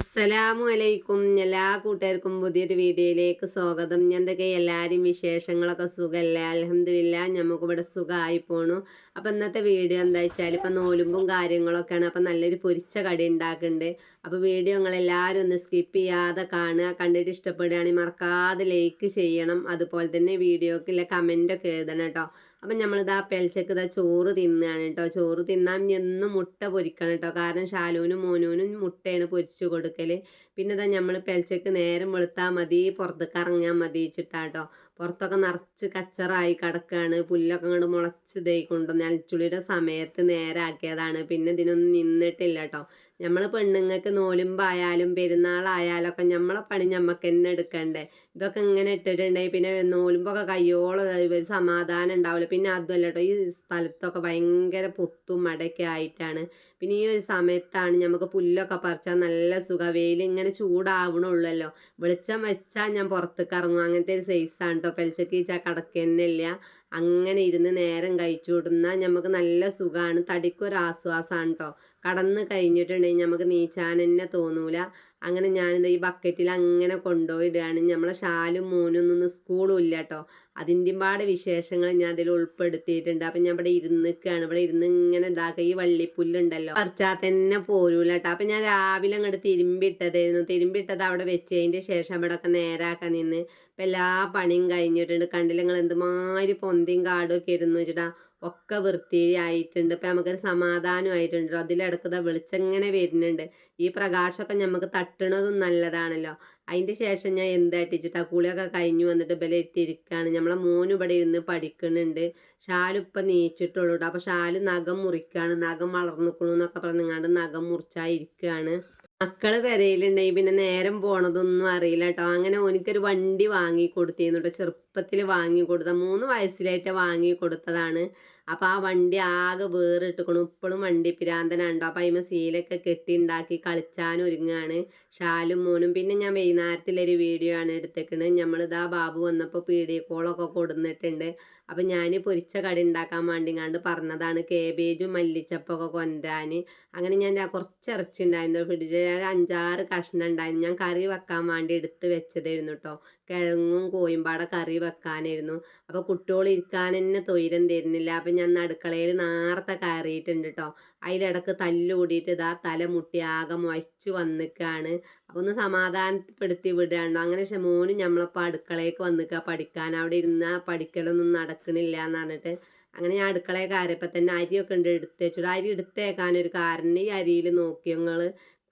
അസ്സലാമു അലൈക്കും എല്ലാ കൂട്ടുകാർക്കും പുതിയൊരു വീഡിയോയിലേക്ക് സ്വാഗതം. എന്തൊക്കെ എല്ലാവരും വിശേഷങ്ങളൊക്കെ സുഖമല്ലേ? അലഹമില്ല നമുക്ക് ഇവിടെ സുഖമായി പോണു. അപ്പം ഇന്നത്തെ വീഡിയോ എന്താ വെച്ചാൽ ഇപ്പം നോലുമ്പും കാര്യങ്ങളൊക്കെയാണ്. അപ്പം നല്ലൊരു പൊരിച്ച കടി ഉണ്ടാക്കുന്നുണ്ട്. അപ്പോൾ വീഡിയോ നിങ്ങളെല്ലാവരും ഒന്ന് സ്കിപ്പ് ചെയ്യാതെ കാണുക. കണ്ടിട്ട് ഇഷ്ടപ്പെടുകയാണെങ്കിൽ മറക്കാതെ ലൈക്ക് ചെയ്യണം. അതുപോലെ തന്നെ വീഡിയോക്കുള്ള കമന്റൊക്കെ എഴുതണം കേട്ടോ. അപ്പം നമ്മളിതാ പെൽച്ചക്ക് ഇതാ ചോറ് തിന്നാണ് കേട്ടോ ചോറ് തിന്നാൻ എന്നും മുട്ട പൊരിക്കണം കേട്ടോ കാരണം ഷാലൂനും മോനൂനും മുട്ടയാണ് പൊരിച്ചു കൊടുക്കൽ പിന്നെ ഇതാ നമ്മൾ പെൽച്ചക്ക് നേരം വെളുത്താൽ മതി പുറത്തേക്ക് ഇറങ്ങാൻ മതി വെച്ചിട്ടാട്ടോ പുറത്തൊക്കെ നിറച്ച് കച്ചറായി കിടക്കുകയാണ് പുല്ലൊക്കെ അങ്ങോട്ട് മുളച്ച് ഇതായി കൊണ്ടുവന്ന് അൽച്ചുളിയുടെ സമയത്ത് നേരാക്കിയതാണ്. പിന്നെ ഇതിനൊന്നും നിന്നിട്ടില്ല കേട്ടോ നമ്മൾ പെണ്ണുങ്ങൾക്ക് നോലുമ്പായാലും പെരുന്നാളായാലൊക്കെ നമ്മളെ പണി നമുക്ക് തന്നെ എടുക്കണ്ടേ? ഇതൊക്കെ ഇങ്ങനെ ഇട്ടിട്ടുണ്ടെങ്കിൽ പിന്നെ നോലുമ്പൊക്കെ കയ്യോളം ഒരു സമാധാനം ഉണ്ടാവില്ല. പിന്നെ അതുമല്ല ഈ സ്ഥലത്തൊക്കെ ഭയങ്കര പുത്തും മടയൊക്കെ ആയിട്ടാണ്. പിന്നെ ഈ ഒരു സമയത്താണ് നമുക്ക് പുല്ലൊക്കെ പറിച്ചാൽ നല്ല സുഖ. വെയിൽ ഇങ്ങനെ ചൂടാവണുള്ളല്ലോ. വെളിച്ചം വെച്ചാൽ ഞാൻ പുറത്തേക്ക് ഇറങ്ങും. അങ്ങനത്തെ ഒരു സൈസാണ് കേട്ടോ. പെൽച്ചക്ക് ഈ കടക്ക് തന്നെ ഇല്ല അങ്ങനെ ഇരുന്ന് നേരം കഴിച്ചു കൊടുന്നാൽ നമുക്ക് നല്ല സുഖമാണ് തടിക്കൊരു ആശ്വാസമാണ് കേട്ടോ കടന്ന് കഴിഞ്ഞിട്ടുണ്ടെങ്കിൽ നമുക്ക് നീച്ചാൻ തന്നെ തോന്നൂല. അങ്ങനെ ഞാനിത് ഈ ബക്കറ്റിൽ അങ്ങനെ കൊണ്ടുപോയിടുകയാണ് നമ്മളെ ഷാലും മോനും ഒന്നും സ്കൂളും ഇല്ല കേട്ടോ അതിന്റെ പാട് വിശേഷങ്ങൾ ഞാൻ അതിൽ ഉൾപ്പെടുത്തിയിട്ടുണ്ട്. അപ്പം ഞാൻ ഇവിടെ ഇരുന്നിക്കുകയാണ് ഇവിടെ ഇരുന്ന് ഇങ്ങനെ ഇതാക്കുക ഈ വള്ളിപ്പുല്ലുണ്ടല്ലോ. പറിച്ചാൽ തന്നെ പോരൂല കേട്ടോ അപ്പം ഞാൻ രാവിലെ അങ്ങോട്ട് തിരുമ്പിട്ടതായിരുന്നു തിരുമ്പിട്ടത് അവിടെ വെച്ചതിന്റെ ശേഷം ഇവിടെ ഒക്കെ നേരാക്കാൻ നിന്ന്. ഇപ്പം എല്ലാ പണിയും കഴിഞ്ഞിട്ടുണ്ട്. കണ്ടില്ല നിങ്ങൾ എന്തുമാതിരി പൊന്തിയും കാടും ഒക്കെ ഇരുന്നു വെച്ചിട്ടാ. ഒക്കെ വൃത്തിയായിട്ടുണ്ട്. ഇപ്പം നമുക്കൊരു സമാധാനമായിട്ടുണ്ട് അതിലെടുക്കുന്ന വെളിച്ചം ഇങ്ങനെ വരുന്നുണ്ട്? ഈ പ്രകാശമൊക്കെ നമുക്ക് തട്ടണതും നല്ലതാണല്ലോ. അതിന്റെ ശേഷം ഞാൻ എന്തായിട്ടിച്ചിട്ട് കുളിയൊക്കെ കഴിഞ്ഞു വന്നിട്ട് ബലയിരുത്തിയിരിക്കുകയാണ് നമ്മളെ മോനും ഇവിടെ ഇരുന്ന് പഠിക്കുന്നുണ്ട്. ഷാലിപ്പം നീച്ചിട്ടുള്ളൂ കേട്ടോ അപ്പോൾ ഷാൽ നഖം മുറിക്കുകയാണ് നഖം വളർന്നിക്കണു എന്നൊക്കെ പറഞ്ഞുങ്ങാണ്ട് നഖം മുറിച്ചായിരിക്കുകയാണ് മക്കൾ പെരയിലുണ്ടെങ്കിൽ പിന്നെ നേരം പോണതൊന്നും അറിയില്ല കേട്ടോ അങ്ങനെ ഓനിക്കൊരു വണ്ടി വാങ്ങി കൊടുത്തിരുന്നു കേട്ടോ ചെറുപ്പത്തിൽ വാങ്ങി കൊടുത്ത മൂന്ന് വയസ്സിലായിട്ട് വാങ്ങി കൊടുത്തതാണ് അപ്പോൾ ആ വണ്ടി ആകെ വേറിട്ടിക്കണു. ഇപ്പോഴും വണ്ടി പിരാന്തനുണ്ടോ അപ്പൊ അതിമ സീലൊക്കെ കെട്ടി ഉണ്ടാക്കി കളിച്ചാൻ ഒരുങ്ങാണ് ഷാലും മോനും. പിന്നെ ഞാൻ വൈകുന്നേരത്തിലൊരു വീഡിയോ ആണ് എടുത്തേക്കുന്നത് നമ്മളിതാ ബാബു വന്നപ്പോൾ പീഡിയോ കോളൊക്കെ കൊടുന്നിട്ടുണ്ട്. അപ്പം ഞാൻ പൊരിച്ച കടി ഉണ്ടാക്കാൻ വേണ്ടി കണ്ട് പറഞ്ഞതാണ്. കേബേജും മല്ലിച്ചപ്പൊക്കെ കൊണ്ടുവരാൻ അങ്ങനെ ഞാൻ കുറച്ച് ഇറച്ചി ഉണ്ടായിരുന്നു ഫ്രിഡ്ജിൽ അഞ്ചാറ് കഷ്ണം ഉണ്ടായിരുന്നു ഞാൻ കറി വെക്കാൻ വേണ്ടി എടുത്ത് വെച്ചതായിരുന്നു കേട്ടോ കിഴങ്ങും കോയിമ്പാടെ കറി വെക്കാനായിരുന്നു. അപ്പോൾ കുട്ടികൾ ഇരിക്കാൻ തന്നെ തൊയിരം തരുന്നില്ല അപ്പം ഞാൻ അടുക്കളയിൽ നേരത്തെ കയറിയിട്ടുണ്ട് കേട്ടോ അതിലിടക്ക് തല്ലുകൂടിയിട്ട് ഇതാ തല മുട്ടി ആകെ മുഴച്ച് വന്നിക്കാണ്. അപ്പോൾ ഒന്ന് സമാധാനപ്പെടുത്തി വിടുകയാണോ അങ്ങനെ മോനും നമ്മളപ്പോൾ അടുക്കളയ്ക്ക് വന്നിക്കുക പഠിക്കാൻ അവിടെ ഇരുന്നാൽ പഠിക്കലൊന്നും നടക്കണില്ല എന്ന് പറഞ്ഞിട്ട്. അങ്ങനെ ഞാൻ അടുക്കളയൊക്കെ കയറിയപ്പോൾ തന്നെ അരിയൊക്കെ ഉണ്ട് എടുത്തേച്ചു അരി എടുത്തേക്കാനൊരു കാരണം ഈ അരിയിൽ നോക്കി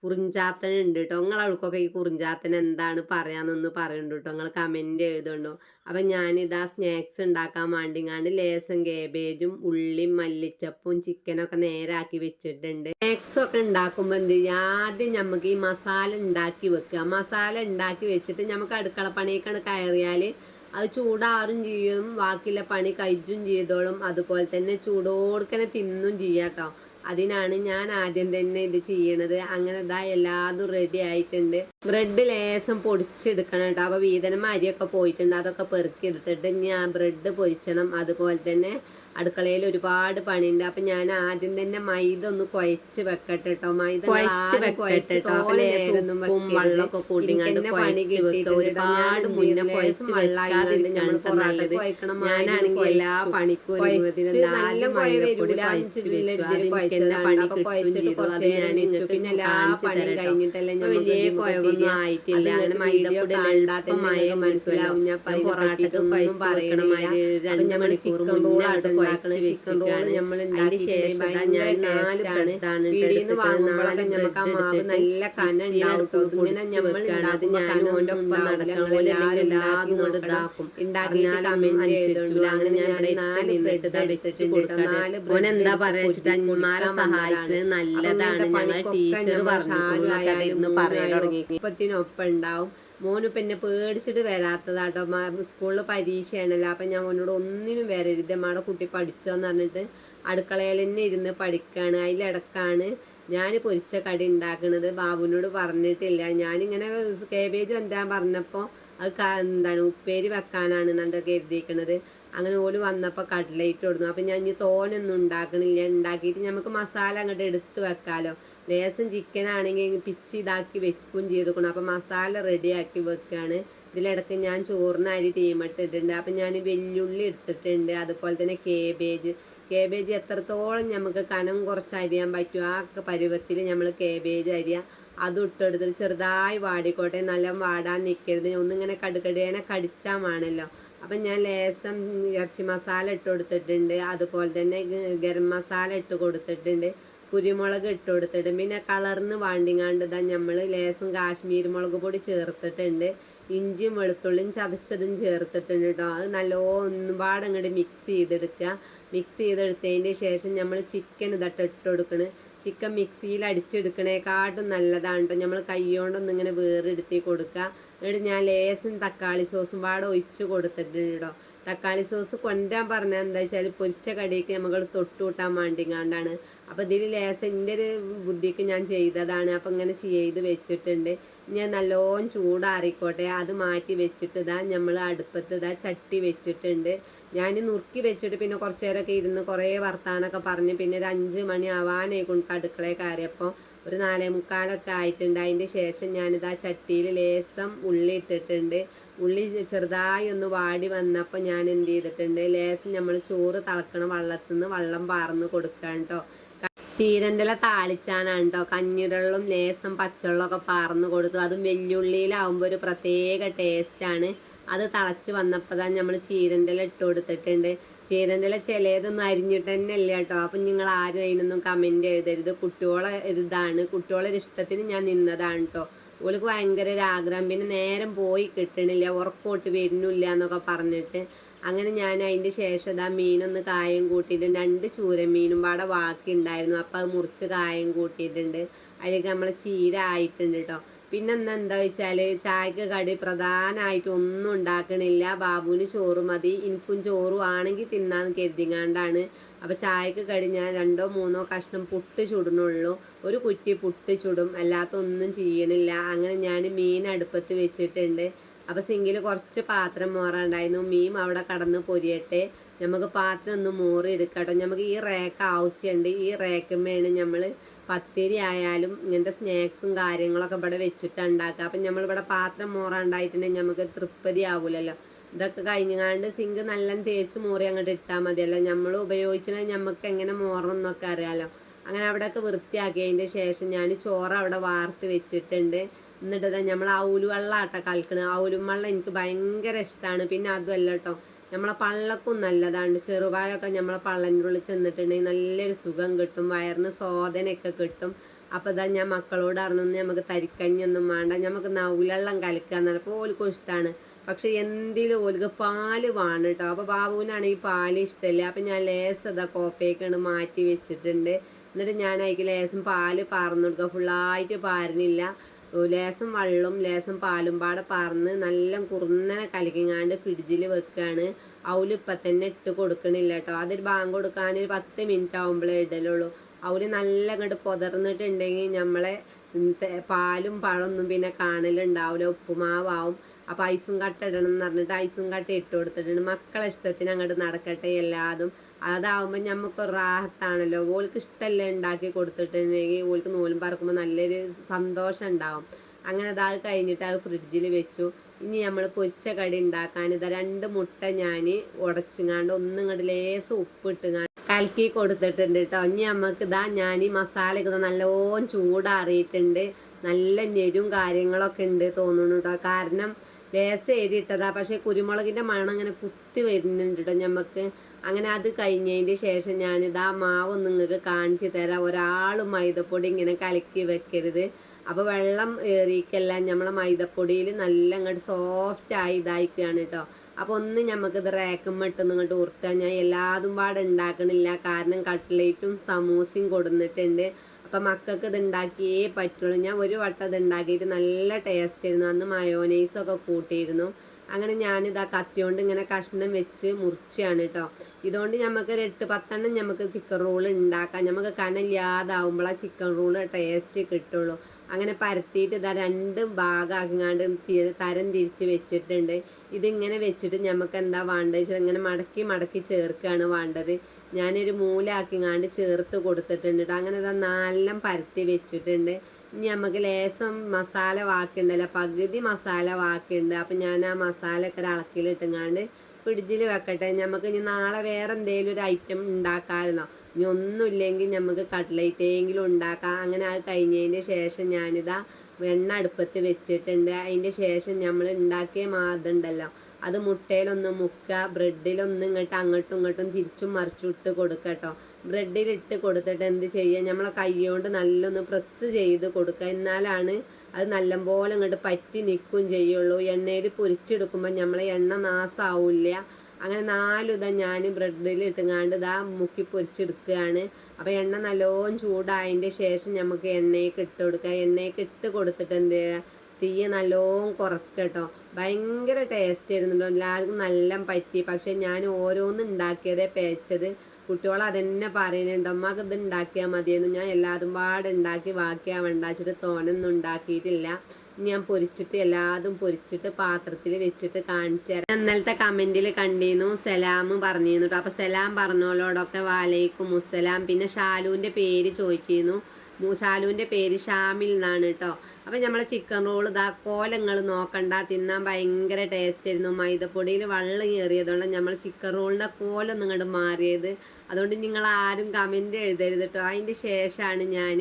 കുറിഞ്ചാത്തൻ ഉണ്ട് കേട്ടോ നിങ്ങൾ അവൾക്കൊക്കെ ഈ കുറിഞ്ചാത്തൻ എന്താണ് പറയാന്നൊന്ന് പറയുന്നുണ്ട് കേട്ടോ നിങ്ങൾ കമന്റ് എഴുതുണ്ടോ. അപ്പം ഞാനിതാ സ്നാക്സ് ഉണ്ടാക്കാൻ വേണ്ടിങ്ങാണ്ട് ലേസം കേബേജും ഉള്ളിയും മല്ലിച്ചപ്പും ചിക്കനൊക്കെ നേരാക്കി വെച്ചിട്ടുണ്ട്. സ്നാക്സ് ഒക്കെ ഉണ്ടാക്കുമ്പോൾ എന്ത് ചെയ്യുക ആദ്യം നമുക്ക് ഈ മസാല ഉണ്ടാക്കി വെക്കുക മസാല ഉണ്ടാക്കി വെച്ചിട്ട് നമുക്ക് അടുക്കള പണിയൊക്കെ കയറിയാൽ അത് ചൂടാറും ചെയ്യും. ബാക്കിയുള്ള പണി കഴിച്ചും ചെയ്തോളും. അതുപോലെ തന്നെ ചൂടോടുക്കനെ തിന്നും ചെയ്യാം കേട്ടോ അതിനാണ് ഞാൻ ആദ്യം തന്നെ ഇത് ചെയ്യണത്. അങ്ങനെ ഇതാ എല്ലാതും റെഡി ആയിട്ടുണ്ട്. ബ്രെഡ് ലേശം പൊടിച്ചെടുക്കണം കേട്ടോ. അപ്പോൾ വീതനം അരിയൊക്കെ പോയിട്ടുണ്ട്. അതൊക്കെ പെറുക്കി എടുത്തിട്ട് ഞാൻ ബ്രെഡ് പൊരിച്ചണം. അതുപോലെ തന്നെ അടുക്കളയിൽ ഒരുപാട് പണിയുണ്ട്. അപ്പൊ ഞാൻ ആദ്യം തന്നെ മൈദ ഒന്ന് കുഴച്ച് വെക്കട്ടെ കേട്ടോ മൈദ വെള്ളമൊക്കെ കൂട്ടിങ്ങാണ്ട് കുഴച്ച് വെക്കുക ഒരുപാട് മുന്നേ കുഴച്ച് നല്ലത്. ഞാനാണെങ്കിൽ എല്ലാ പണിക്കും നല്ല മൈദപ്പൊടി എന്നെ പണി കിട്ടും ചെയ്തു. അത് ഞാൻ പിന്നെ എല്ലാ പണി കഴിഞ്ഞിട്ടല്ലേ വലിയ കുഴവൊന്നും ആയിട്ടില്ല. അങ്ങനെ മൈദപ്പൊടി ഉണ്ടാത്ത മഴ മനസ്സിലാവും. ഞാൻ പൊറാട്ടക്ക് പറയണമാതിരി രണ്ട് മണിക്കൂർ മുന്നേ ഉണ്ടാക്കണ വാങ്ങുമ്പോഴൊക്കെ നമുക്ക് ആ മാവ് നല്ല കന ഉണ്ടാവും. ഇങ്ങനെ നമ്മൾ അത് ഞാൻ ഓന്റെ ഒപ്പം നടക്കണം എല്ലാവരും എല്ലാതും കൊണ്ട് ഇതാക്കും ഉണ്ടാക്കിയിട്ട് അങ്ങനെ ഞാൻ ഇവിടെ നാല് ബ്രെഡ് വെച്ചിട്ട് കൊടുക്കണം ഓൻ എന്താ പറയാ വെച്ചിട്ട് അന്മാരെ സഹായിച്ചത് നല്ലതാണ്. ഞങ്ങൾ ടീച്ചർ പറഞ്ഞു പറയാൻ തുടങ്ങി ഇപ്പത്തിനൊപ്പം ഉണ്ടാവും. മോന് പിന്നെ പേടിച്ചിട്ട് വരാത്തതാട്ടോ. സ്കൂളിൽ പരീക്ഷയാണല്ലോ. അപ്പം ഞാൻ മോനോട് ഒന്നിനും വരരുത്. മാടെ കുട്ടി പഠിച്ചോന്ന് പറഞ്ഞിട്ട് അടുക്കളയിൽ തന്നെ ഇരുന്ന് പഠിക്കുകയാണ് അതിലിടക്കാണ് ഞാൻ പൊരിച്ച കടി ഉണ്ടാക്കുന്നത് ബാബുവിനോട് പറഞ്ഞിട്ടില്ല. ഞാനിങ്ങനെ കേബേജ് വരാൻ പറഞ്ഞപ്പോൾ അത് എന്താണ് ഉപ്പേരി വെക്കാനാണ് എന്നുണ്ട് കരുതിയിരിക്കണത് അങ്ങനെ ഓൽ വന്നപ്പോൾ കട്ട്ലേറ്റ് കൊടുക്കുന്നു അപ്പം ഞാൻ ഇനി തോനൊന്നും ഉണ്ടാക്കണില്ല. ഉണ്ടാക്കിയിട്ട് നമുക്ക് മസാല അങ്ങോട്ട് എടുത്തു വെക്കാലോ. ലേസം ചിക്കൻ ആണെങ്കിൽ പിച്ച് ഇതാക്കി വെക്കും ചെയ്തുക്കണം അപ്പം മസാല റെഡിയാക്കി വെക്കുകയാണ്. ഇതിലിടക്ക് ഞാൻ ചോറിന് അരി തീമട്ടിട്ടുണ്ട് അപ്പം ഞാൻ വെല്ലുള്ളി എടുത്തിട്ടുണ്ട്. അതുപോലെ തന്നെ കേബേജ് കേബേജ് എത്രത്തോളം നമുക്ക് കനം കുറച്ച് അരിയാൻ പറ്റും ആ പരുവത്തിൽ നമ്മൾ കേബേജ് അരിയാം അതും ഇട്ടെടുത്തിട്ട് ചെറുതായി വാടിക്കോട്ടെ. നല്ല വാടാൻ നിൽക്കരുത്. ഒന്നിങ്ങനെ കടുകടേനെ കടിച്ചാൽ വേണമല്ലോ. അപ്പം ഞാൻ ലേസം ഇറച്ചി മസാല ഇട്ട് കൊടുത്തിട്ടുണ്ട്. അതുപോലെ തന്നെ ഗരം മസാല ഇട്ട് കൊടുത്തിട്ടുണ്ട്. കുരുമുളക് ഇട്ട് കൊടുത്തിട്ട് പിന്നെ കളറിന് വാണ്ടിങ്ങാണ്ട് ഇതാ നമ്മൾ ലേസം കാശ്മീരി മുളക് പൊടി ചേർത്തിട്ടുണ്ട്. ഇഞ്ചിയും വെളുത്തുള്ളിയും ചതച്ചതും ചേർത്തിട്ടുണ്ട് കേട്ടോ അത് നല്ലോ ഒന്നുപാട് അങ്ങോട്ട് മിക്സ് ചെയ്തെടുക്കുക മിക്സ് ചെയ്തെടുത്തതിന്റെ ശേഷം നമ്മൾ ചിക്കൻ ഇതട്ട് ഇട്ട് കൊടുക്കണ് ചിക്കൻ മിക്സിയിൽ അടിച്ചെടുക്കണേക്കാട്ടും നല്ലതാണ് കേട്ടോ നമ്മൾ കൈകൊണ്ടൊന്നും ഇങ്ങനെ വേറെടുത്തി കൊടുക്കുക എന്നിട്ട് ഞാൻ ലേസും തക്കാളി സോസും പാടെ ഒഴിച്ച് കൊടുത്തിട്ടുണ്ട് കേട്ടോ തക്കാളി സോസ് കൊണ്ടുവരാൻ പറഞ്ഞത് എന്താ വെച്ചാൽ പൊരിച്ച കടിക്ക് നമുക്ക് വേണ്ടി വേണ്ടിങ്ങാണ്ടാണ്. അപ്പോൾ ഇതിൽ ലേസം എന്റെ ഒരു ബുദ്ധിക്ക് ഞാൻ ചെയ്തതാണ്. അപ്പം ഇങ്ങനെ ചെയ്ത് വെച്ചിട്ടുണ്ട്. ഞാൻ നല്ലോണം ചൂടാറിക്കോട്ടെ. അത് മാറ്റി വെച്ചിട്ട് ഇതാ നമ്മൾ അടുപ്പത്ത് ഇതാ ചട്ടി വെച്ചിട്ടുണ്ട്. ഞാൻ നുറുക്കി വെച്ചിട്ട് പിന്നെ കുറച്ച് നേരമൊക്കെ ഇരുന്ന് കുറേ വർത്താനൊക്കെ പറഞ്ഞ് പിന്നെ ഒരു അഞ്ച് മണി ആവാനായി കൊണ്ട് അടുക്കളയിൽ കയറിയപ്പോൾ ഒരു നാലേ മുക്കാലൊക്കെ ആയിട്ടുണ്ട്. അതിന്റെ ശേഷം ഞാനിതാ ചട്ടിയിൽ ലേസം ഉള്ളി ഇട്ടിട്ടുണ്ട്. ഉള്ളി ചെറുതായി ഒന്ന് വാടി വന്നപ്പോൾ ഞാൻ എന്ത് ചെയ്തിട്ടുണ്ട് ലേശം നമ്മൾ ചോറ് തിളക്കണ വെള്ളത്തിൽ നിന്ന് വെള്ളം പാർന്ന് കൊടുക്കാൻ കേട്ടോ ചീരന്റെ താളിച്ചാനാണ് കേട്ടോ കഞ്ഞിവെള്ളം ലേശം പച്ചവെള്ളമൊക്കെ പാർന്ന് കൊടുത്തു. അതും വെല്ലുള്ളിയിലാവുമ്പോൾ ഒരു പ്രത്യേക ടേസ്റ്റാണ് അത് തിളച്ച് വന്നപ്പോൾ തന്നെ നമ്മൾ ചീരന്റെ ഇട്ട് കൊടുത്തിട്ടുണ്ട്. ചീരന്റെ ചിലതൊന്നും അരിഞ്ഞിട്ട് തന്നെ ഇല്ല കേട്ടോ അപ്പം നിങ്ങൾ ആരും അതിനൊന്നും കമന്റ് എഴുതരുത്. കുട്ടികളെ ഇതാണ് കുട്ടികളെ ഇഷ്ടത്തിന് ഞാൻ നിന്നതാണ് കേട്ടോ ഓൾക്ക് ഭയങ്കര ഒരു ആഗ്രഹം. പിന്നെ നേരം പോയി കിട്ടണില്ല ഉറക്കോട്ട് വരുന്നില്ല എന്നൊക്കെ പറഞ്ഞിട്ട് അങ്ങനെ ഞാൻ അതിന്റെ ശേഷം ഇതാ മീനൊന്ന് കായം കൂട്ടിയിട്ട് രണ്ട് ചൂര മീനും പാടെ ബാക്കി ഉണ്ടായിരുന്നു അപ്പോൾ അത് മുറിച്ച് കായം കൂട്ടിയിട്ടുണ്ട്. അതിലേക്ക് നമ്മൾ ചീര ആയിട്ടുണ്ട് കേട്ടോ പിന്നെ എന്താ വെച്ചാൽ ചായക്ക് കടി പ്രധാനമായിട്ട് ഒന്നും ഉണ്ടാക്കണില്ല. ബാബുവിന് ചോറ് മതി. എനിക്കും ചോറും ആണെങ്കിൽ തിന്നാന്ന് കരുതിങ്ങാണ്ടാണ്. അപ്പോൾ ചായക്ക് കടി ഞാൻ രണ്ടോ മൂന്നോ കഷ്ണം പുട്ട് ചുടണുള്ളൂ ഒരു കുറ്റി പുട്ട് ചുടും. അല്ലാത്ത ഒന്നും ചെയ്യണില്ല. അങ്ങനെ ഞാൻ മീൻ അടുപ്പത്ത് വെച്ചിട്ടുണ്ട്. അപ്പോൾ സിങ്കിൽ കുറച്ച് പാത്രം മോറാണ്ടായിരുന്നു. മീൻ അവിടെ കടന്ന് പൊരിയട്ടെ. നമുക്ക് പാത്രം ഒന്ന് മോറി എടുക്കട്ടോ നമുക്ക് ഈ റേക്ക് ആവശ്യമുണ്ട് ഈ റേക്കുമ്മയാണ് നമ്മൾ പത്തിരി ആയാലും ഇങ്ങനത്തെ സ്നാക്സും കാര്യങ്ങളൊക്കെ ഇവിടെ വെച്ചിട്ട് ഉണ്ടാക്കുക. അപ്പം നമ്മളിവിടെ പാത്രം മോറാണ്ടായിട്ടുണ്ടെങ്കിൽ നമുക്ക് തൃപ്തി ആവൂലല്ലോ. ഇതൊക്കെ കഴിഞ്ഞാണ്ട് സിങ്ക് നല്ല തേച്ച് മോറി അങ്ങോട്ട് ഇട്ടാൽ മതിയല്ലോ. നമ്മൾ ഉപയോഗിച്ചാൽ നമുക്ക് എങ്ങനെ മോറണം എന്നൊക്കെ അറിയാമല്ലോ അങ്ങനെ അവിടെയൊക്കെ വൃത്തിയാക്കിയതിന്റെ ശേഷം ഞാൻ ചോറ് അവിടെ വാർത്ത് വെച്ചിട്ടുണ്ട്. എന്നിട്ട് നമ്മൾ ഔലു വെള്ളം ആട്ട കളിക്കണത് ഔലും വെള്ളം എനിക്ക് ഭയങ്കര ഇഷ്ടമാണ് പിന്നെ അതുമല്ല കേട്ടോ നമ്മളെ പള്ളക്കും നല്ലതാണ്. ചെറുപായൊക്കെ നമ്മളെ പള്ളന്റെ ഉള്ളിൽ ചെന്നിട്ടുണ്ടെങ്കിൽ നല്ലൊരു സുഖം കിട്ടും. വയറിന് സോദനയൊക്കെ കിട്ടും. അപ്പോൾ ഇതാ ഞാൻ മക്കളോട് അറിഞ്ഞൊന്നും നമുക്ക് തരിക്കഞ്ഞൊന്നും വേണ്ട. നമുക്ക് നൗലെള്ളം കലക്കുക എന്നാണ് അപ്പോൾ ഓൽക്കും ഇഷ്ടമാണ് പക്ഷെ എന്തിലും ഓൽക്ക് പാൽ വേണം കേട്ടോ. അപ്പോൾ ബാബുവിനാണെങ്കിൽ പാൽ ഇഷ്ടമില്ല. അപ്പം ഞാൻ ലേസ് അതാ കോപ്പയൊക്കെയാണ് മാറ്റി വെച്ചിട്ടുണ്ട്. എന്നിട്ട് ഞാൻ അതിക്ക് ലേസം പാൽ പാർന്നു കൊടുക്കുക. ഫുള്ളായിട്ട് പാരുന്നില്ല ലേസം വെള്ളം ലേസം പാലും പാടെ പറന്ന് നല്ല കുറുന്നനെ കലക്കിങ്ങാണ്ട് ഫ്രിഡ്ജിൽ വെക്കുകയാണ് അവൽ ഇപ്പം തന്നെ ഇട്ട് കൊടുക്കണില്ല കേട്ടോ അതൊരു ബാങ്ക് കൊടുക്കാൻ ഒരു പത്ത് മിനിറ്റ് ആകുമ്പോഴേ ഇടലുള്ളൂ. അവൽ നല്ല അങ്ങോട്ട് പുതർന്നിട്ടുണ്ടെങ്കിൽ നമ്മളെ പാലും പഴമൊന്നും പിന്നെ കാണലുണ്ടാവില്ല ഉപ്പുമാവാവും. അപ്പം ഐസും കട്ട ഇടണം എന്ന് പറഞ്ഞിട്ട് ഐസും കട്ട ഇട്ട് കൊടുത്തിട്ടുണ്ട്. മക്കളെ ഇഷ്ടത്തിന് അങ്ങോട്ട് നടക്കട്ടെ എല്ലാതും. അതാവുമ്പോൾ നമുക്ക് റാഹത്താണല്ലോ. ഓൾക്ക് ഇഷ്ടമല്ലേ ഉണ്ടാക്കി കൊടുത്തിട്ടുണ്ടെങ്കിൽ ഓൾക്ക് നൂലും പറക്കുമ്പോൾ നല്ലൊരു സന്തോഷം ഉണ്ടാവും അങ്ങനെ അത് കഴിഞ്ഞിട്ട് അത് ഫ്രിഡ്ജിൽ വെച്ചു. ഇനി നമ്മൾ പൊരിച്ച കടി ഉണ്ടാക്കാൻ ഇതാ രണ്ട് മുട്ട ഞാൻ ഉടച്ചിങ്ങാണ്ട് ഒന്നും ഇങ്ങോട്ട് ലേസം ഉപ്പിട്ടുങ്ങാണ്ട് കലക്കി കൊടുത്തിട്ടുണ്ട് കേട്ടോ ഇനി നമുക്ക് ഇതാ ഞാൻ ഈ മസാല ഒക്കെ നല്ലോണം ചൂടാറിയിട്ടുണ്ട്. നല്ല ഞെരും കാര്യങ്ങളൊക്കെ ഉണ്ട് തോന്നുന്നു കേട്ടോ കാരണം ലേസ് എഴുതിയിട്ടതാ പക്ഷേ കുരുമുളകിന്റെ മണം അങ്ങനെ കുത്തി വരുന്നുണ്ട് കേട്ടോ നമുക്ക് അങ്ങനെ അത് കഴിഞ്ഞതിന്റെ ശേഷം ഞാനിത് ആ മാവ് നിങ്ങൾക്ക് കാണിച്ചു തരാം. ഒരാൾ മൈദപ്പൊടി ഇങ്ങനെ കലക്കി വെക്കരുത്. അപ്പോൾ വെള്ളം ഏറിയിക്കെല്ലാം നമ്മളെ മൈദപ്പൊടിയിൽ നല്ല അങ്ങോട്ട് സോഫ്റ്റ് ആയി ഇതായിക്കുകയാണ് കേട്ടോ അപ്പോൾ ഒന്ന് നമുക്കിത് റേക്കുമ്മിട്ടൊന്നും ഇങ്ങോട്ട് ഉറുത്താൻ ഞാൻ എല്ലാതും പാടെ ഉണ്ടാക്കണില്ല കാരണം കട്ട്ലേറ്റും സമൂസയും കൊടുന്നിട്ടുണ്ട്. അപ്പം മക്കൾക്ക് ഇത് ഉണ്ടാക്കിയേ പറ്റുള്ളൂ. ഞാൻ ഒരു വട്ടം ഇത് ഉണ്ടാക്കിയിട്ട് നല്ല ടേസ്റ്റ് ആയിരുന്നു. അന്ന് മയോനൈസൊക്കെ കൂട്ടിയിരുന്നു. അങ്ങനെ ഞാനിതാ കത്തിയോണ്ട് ഇങ്ങനെ കഷ്ണം വെച്ച് മുറിച്ചാണ് കേട്ടോ ഇതുകൊണ്ട് നമുക്ക് ഒരു എട്ട് പത്തെണ്ണം നമുക്ക് ചിക്കൻ റോൾ ഉണ്ടാക്കാം നമുക്ക് കനലില്ലാതാവുമ്പോൾ ആ ചിക്കൻ റോൾ ടേസ്റ്റ് കിട്ടുള്ളൂ. അങ്ങനെ പരത്തിയിട്ട് ഇതാ രണ്ട് ഭാഗമാക്കിങ്ങാണ്ട് തരം തിരിച്ച് വെച്ചിട്ടുണ്ട്. ഇതിങ്ങനെ വെച്ചിട്ട് നമുക്ക് എന്താ വേണ്ടത് വെച്ചാൽ ഇങ്ങനെ മടക്കി മടക്കി ചേർക്കുകയാണ് വേണ്ടത്. ഞാനൊരു മൂലാക്കിങ്ങാണ്ട് ചേർത്ത് കൊടുത്തിട്ടുണ്ട് കേട്ടോ അങ്ങനെ ഇതാ നല്ല പരത്തി വെച്ചിട്ടുണ്ട്. ഇനി നമുക്ക് ലേസം മസാല വാക്കുണ്ടല്ലോ. പകുതി മസാല വാക്കുണ്ട്. അപ്പം ഞാൻ ആ മസാല ഒക്കെ ഒരു അളക്കിലിട്ടുങ്ങാണ്ട് ഫ്രിഡ്ജിൽ വെക്കട്ടെ. നമുക്ക് ഇനി നാളെ വേറെ എന്തെങ്കിലും ഒരു ഐറ്റം ഉണ്ടാക്കാമായിരുന്നോ ഇനി ഒന്നുമില്ലെങ്കിൽ നമുക്ക് കട്ട്ലേറ്റെങ്കിലും ഉണ്ടാക്കാം. അങ്ങനെ അത് കഴിഞ്ഞതിന് ശേഷം ഞാനിതാ വെണ്ണ അടുപ്പത്ത് വെച്ചിട്ടുണ്ട്. അതിന്റെ ശേഷം നമ്മൾ ഉണ്ടാക്കിയ മാതുണ്ടല്ലോ അത് മുട്ടയിലൊന്ന് മുക്കുക. ബ്രെഡിലൊന്ന് ഇങ്ങോട്ട് അങ്ങോട്ടും ഇങ്ങോട്ടും തിരിച്ചും മറിച്ചും ഇട്ട് കൊടുക്കട്ടോ ബ്രെഡിലിട്ട് കൊടുത്തിട്ട് എന്ത് ചെയ്യുക നമ്മളെ കൈകൊണ്ട് നല്ലൊന്ന് പ്രസ് ചെയ്ത് കൊടുക്കുക. എന്നാലാണ് അത് നല്ലപോലെ ഇങ്ങോട്ട് പറ്റി നിൽക്കുകയും ചെയ്യുള്ളൂ. എണ്ണയിൽ പൊരിച്ചെടുക്കുമ്പോൾ നമ്മളെ എണ്ണ നാസാവില്ല. അങ്ങനെ നാലും ഇതാ ഞാൻ ബ്രെഡിൽ ഇട്ടുങ്ങാണ്ട് ഇതാ മുക്കി പൊരിച്ചെടുക്കുകയാണ്. അപ്പോൾ എണ്ണ നല്ലോണം ചൂടായതിന്റെ ശേഷം നമുക്ക് എണ്ണയൊക്കെ ഇട്ട് കൊടുക്കുക. എണ്ണയൊക്കെ ഇട്ട് കൊടുത്തിട്ട് എന്ത് ചെയ്യുക? തീ നല്ലോണം കുറക്കട്ടോ ഭയങ്കര ടേസ്റ്റ് ആയിരുന്നുണ്ടോ എല്ലാവർക്കും നല്ല പറ്റി. പക്ഷേ ഞാൻ ഓരോന്ന് ഉണ്ടാക്കിയതേ പേച്ചത് കുട്ടികൾ അതന്നെ പറയുന്നുണ്ട് അമ്മയ്ക്ക് ഇത് ഉണ്ടാക്കിയാൽ മതിയെന്ന് ഞാൻ എല്ലാതും പാടുണ്ടാക്കി ഉണ്ടാക്കി ബാക്കിയാവണ്ട വെച്ചിട്ട് തോനൊന്നും ഉണ്ടാക്കിയിട്ടില്ല ഞാൻ പൊരിച്ചിട്ട് എല്ലാതും പൊരിച്ചിട്ട് പാത്രത്തിൽ വെച്ചിട്ട് കാണിച്ചു തരാം. ഇന്നലത്തെ കമന്റിൽ കണ്ടിരുന്നു സലാം പറഞ്ഞിരുന്നു കേട്ടോ അപ്പൊ സലാം പറഞ്ഞോളോടൊക്കെ വാലൈക്കും മുസ്സലാം. പിന്നെ ഷാലുവിന്റെ പേര് ചോദിക്കുന്നു. മു- ഷാലുവിന്റെ പേര് ഷാമിൽ എന്നാണ് കേട്ടോ അപ്പൊ നമ്മളെ ചിക്കൻ റോൾ ഇതാ കോലങ്ങൾ നോക്കണ്ട തിന്നാൻ ഭയങ്കര ടേസ്റ്റ് ആയിരുന്നു. മൈദപ്പൊടിയിൽ വെള്ളം കയറിയതുകൊണ്ട് നമ്മൾ ചിക്കൻ റോളിന്റെ കോലൊന്നും ഇങ്ങോട്ട് മാറിയത്. അതുകൊണ്ട് നിങ്ങൾ ആരും കമന്റ് എഴുതരുത് കേട്ടോ അതിന്റെ ശേഷമാണ് ഞാൻ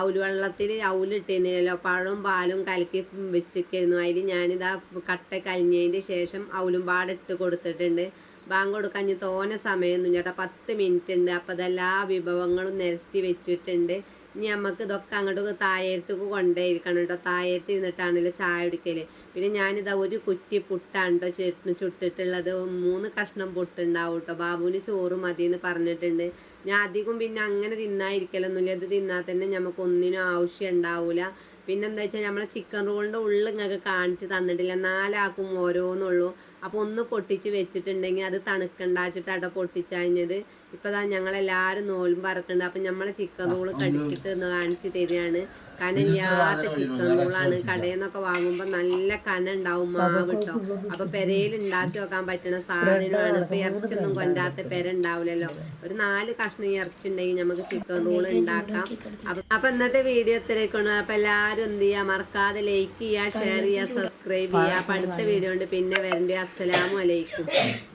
അവൽ വെള്ളത്തിൽ ഔലിട്ടിരുന്നില്ലല്ലോ പഴവും പാലും കലക്കി വെച്ചിരിക്കുന്നു അതിൽ ഞാനിതാ കട്ട കലിഞ്ഞതിന്റെ ശേഷം ഔലും പാടിട്ട് കൊടുത്തിട്ടുണ്ട്. ബാങ്ക് കൊടുക്കാൻ തോനെ സമയമൊന്നും ചേട്ടാ പത്ത് മിനിറ്റ് ഉണ്ട്. അപ്പോൾ അതെല്ലാ വിഭവങ്ങളും നിരത്തി വെച്ചിട്ടുണ്ട്. ഇനി നമുക്ക് ഇതൊക്കെ അങ്ങോട്ട് താഴത്തേക്ക് കൊണ്ടേയിരിക്കണം കേട്ടോ. താഴത്ത് ഇരുന്നിട്ടാണല്ലോ ചായ കുടിക്കൽ. പിന്നെ ഞാനിതാ ഒരു കുറ്റി പുട്ടാണ് കേട്ടോ ചുട്ട് ചുട്ടിട്ടുള്ളത്. മൂന്ന് കഷ്ണം പുട്ടുണ്ടാവും കേട്ടോ. ബാബുവിന് ചോറ് മതി എന്ന് പറഞ്ഞിട്ടുണ്ട്. ഞാൻ അധികം പിന്നെ അങ്ങനെ തിന്നായിരിക്കലൊന്നുമില്ല ഇത് തിന്നാൽ തന്നെ നമുക്ക് ഒന്നിനും ആവശ്യം ഉണ്ടാവില്ല പിന്നെ എന്താ വെച്ചാൽ നമ്മളെ ചിക്കൻ റോളിന്റെ ഉള്ളിൽ നിങ്ങൾക്ക് കാണിച്ച് തന്നിട്ടില്ല. നാലാക്കും ഓരോന്നുള്ളൂ. അപ്പോൾ ഒന്ന് പൊട്ടിച്ച് വെച്ചിട്ടുണ്ടെങ്കിൽ അത് തണുക്കണ്ടാച്ചിട്ടാട്ടോ പൊട്ടിച്ചഴിഞ്ഞത്. ഇപ്പോൾ ഞങ്ങളെല്ലാരും നോലും പറക്കുന്നുണ്ട് അപ്പൊ നമ്മളെ ചിക്കൻ റോൾ കടിച്ചിട്ട് ഒന്ന് കാണിച്ചു തരികയാണ്. കനയില്ലാത്ത ചിക്കൻ റോളാണ് കടയിൽ നിന്നൊക്കെ വാങ്ങുമ്പോ നല്ല കന ഉണ്ടാവും മാവ് കിട്ടും. അപ്പൊ പെരയിൽ ഉണ്ടാക്കി വെക്കാൻ പറ്റുന്ന സാധനമാണ്. ഇപ്പൊ ഇറച്ചൊന്നും കൊണ്ടാത്ത പെര ഉണ്ടാവില്ലല്ലോ ഒരു നാല് കഷ്ണം ഇറച്ചി ഉണ്ടെങ്കിൽ നമുക്ക് ചിക്കൻ റോൾ ഉണ്ടാക്കാം. അപ്പം അപ്പം ഇന്നത്തെ വീഡിയോ ഇത്രയൊക്കെയാണ്. അപ്പൊ എല്ലാരും എന്ത് ചെയ്യാ? മറക്കാതെ ലൈക്ക് ചെയ്യുക ഷെയർ ചെയ്യുക സബ്സ്ക്രൈബ് ചെയ്യുക അപ്പൊ അടുത്ത വീഡിയോ ഉണ്ട്. പിന്നെ വരണ്ടേ. അസ്സലാമു അലൈക്കും.